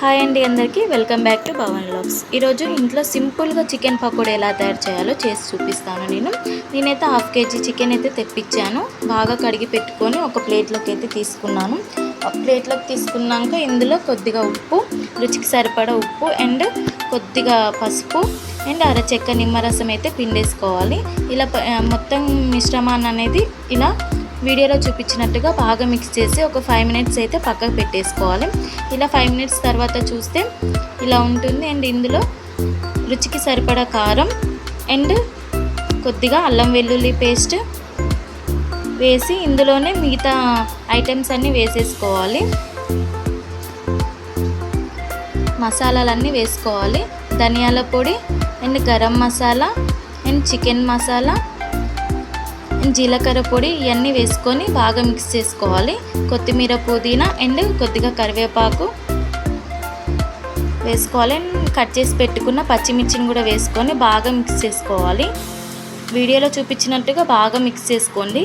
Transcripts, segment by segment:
Hi అండి అందరికీ. Welcome back to Pavan logs ఈరోజు ఇంట్లో సింపుల్గా చికెన్ పకోడీ ఎలా తయారు చేయాలో చేసి చూపిస్తాను నేను. నేనైతే హాఫ్ కేజీ చికెన్ అయితే తెప్పించాను. బాగా కడిగి పెట్టుకొని ఒక ప్లేట్లోకి అయితే తీసుకున్నాను. ఒక ప్లేట్లోకి తీసుకున్నాక ఇందులో కొద్దిగా ఉప్పు రుచికి సరిపడా ఉప్పు అండ్ కొద్దిగా పసుపు అండ్ అరచెక్క నిమ్మరసం అయితే పిండేసుకోవాలి. ఇలా మొత్తం మిశ్రమాన్ని అనేది ఇలా వీడియోలో చూపించినట్టుగా బాగా మిక్స్ చేసి ఒక ఫైవ్ మినిట్స్ అయితే పక్కకు పెట్టేసుకోవాలి. ఇలా ఫైవ్ మినిట్స్ తర్వాత చూస్తే ఇలా ఉంటుంది. అండ్ ఇందులో రుచికి సరిపడా కారం అండ్ కొద్దిగా అల్లం వెల్లుల్లి పేస్ట్ వేసి ఇందులోనే మిగతా ఐటమ్స్ అన్నీ వేసేసుకోవాలి. మసాలాలన్నీ వేసుకోవాలి. ధనియాల పొడి and garam masala and chicken masala జీలకర్ర పొడి ఇవన్నీ వేసుకొని బాగా మిక్స్ చేసుకోవాలి. కొత్తిమీర పుదీనా అండ్ కొద్దిగా కరివేపాకు వేసుకోవాలి. కట్ చేసి పెట్టుకున్న పచ్చిమిర్చిని కూడా వేసుకొని బాగా మిక్స్ చేసుకోవాలి. వీడియోలో చూపించినట్టుగా బాగా మిక్స్ చేసుకోండి.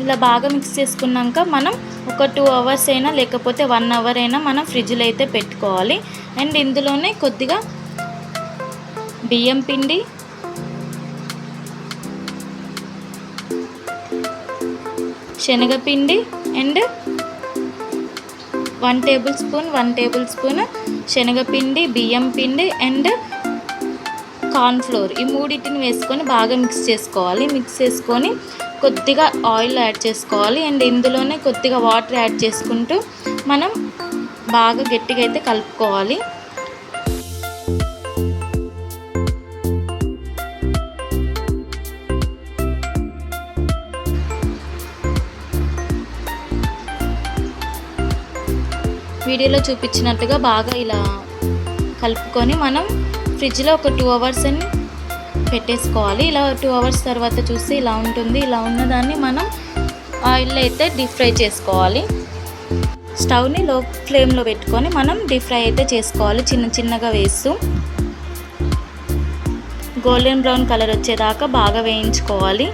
ఇలా బాగా మిక్స్ చేసుకున్నాక మనం ఒక టూ అవర్స్ అయినా లేకపోతే వన్ అవర్ అయినా మనం ఫ్రిడ్జ్లో అయితే పెట్టుకోవాలి. అండ్ ఇందులోనే కొద్దిగా బియ్యం పిండి శనగపిండి and one tablespoon one tablespoon శనగపిండి బియ్యం పిండి అండ్ కార్న్ఫ్లోర్ ఈ మూడింటిని వేసుకొని బాగా మిక్స్ చేసుకోవాలి. మిక్స్ చేసుకొని కొద్దిగా ఆయిల్ యాడ్ చేసుకోవాలి. అండ్ ఇందులోనే కొద్దిగా వాటర్ యాడ్ చేసుకుంటూ మనం బాగా గట్టిగా అయితే కలుపుకోవాలి. వీడియోలో చూపించినట్టుగా బాగా ఇలా కలుపుకొని మనం ఫ్రిడ్జ్లో ఒక టూ అవర్స్ అని పెట్టేసుకోవాలి. ఇలా టూ అవర్స్ తర్వాత చూస్తే ఇలా ఉంటుంది. ఇలా ఉన్నదాన్ని మనం ఆయిల్లో అయితే డీప్ ఫ్రై చేసుకోవాలి. స్టవ్ని లో ఫ్లేమ్లో పెట్టుకొని మనం డీప్ ఫ్రై అయితే చేసుకోవాలి. చిన్న చిన్నగా వేస్తూ. గోల్డెన్ బ్రౌన్ కలర్ వచ్చేదాకా బాగా వేయించుకోవాలి.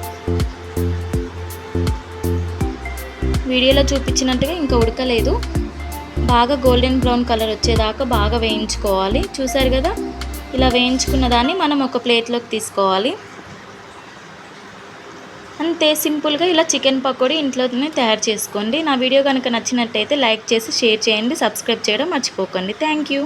వీడియోలో చూపించినట్టుగా ఇంకా ఉడకలేదు. బాగా గోల్డెన్ బ్రౌన్ కలర్ వచ్చేదాకా బాగా వేయించుకోవాలి. చూసారు కదా? ఇలా వేయించుకున్న దాన్ని మనం ఒక ప్లేట్లోకి తీసుకోవాలి. అంతే సింపుల్గా ఇలా చికెన్ పకోడీ ఇంట్లోనే తయారు చేసుకోండి. నా వీడియో కనుక నచ్చినట్టయితే లైక్ చేసి షేర్ చేయండి సబ్స్క్రైబ్ చేయడం మర్చిపోకండి. Thank you.